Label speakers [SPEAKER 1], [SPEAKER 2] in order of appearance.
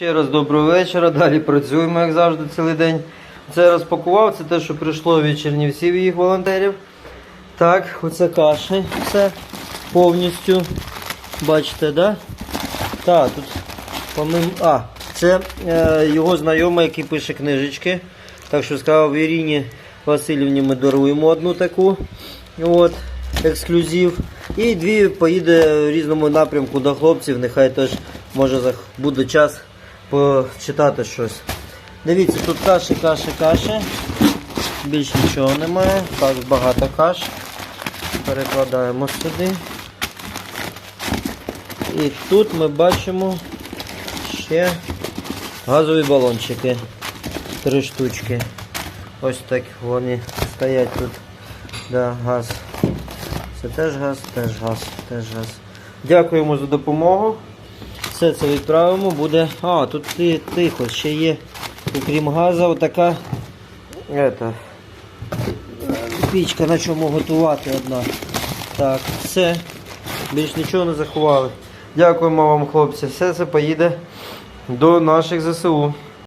[SPEAKER 1] Ще раз доброго вечора. Далі працюємо, як завжди, цілий день. Це розпакував, це те, що прийшло від Чернівців їх волонтерів. Так, оце каші. Все повністю. Бачите, да? Так, тут помим... А, це е, його знайомий, який пише книжечки. Так що сказав Ірині Васильівні ми даруємо одну таку. От, ексклюзив. І дві поїде в різному напрямку до хлопців. Нехай теж може буде час почитати щось. Дивіться, тут каші, каші, каші. Більш нічого немає. Так, багато каш. Перекладаємо сюди. І тут ми бачимо ще газові балончики. Три штучки. Ось так вони стоять тут. Да, газ. Це теж газ, теж газ, теж газ. Дякуємо за допомогу. Все це відправимо, буде. А, тут тихо, ще є, окрім газу, отака ета, пічка, на чому готувати одна. Так, все. Більш нічого не заховали. Дякуємо вам, хлопці. Все це поїде до наших ЗСУ.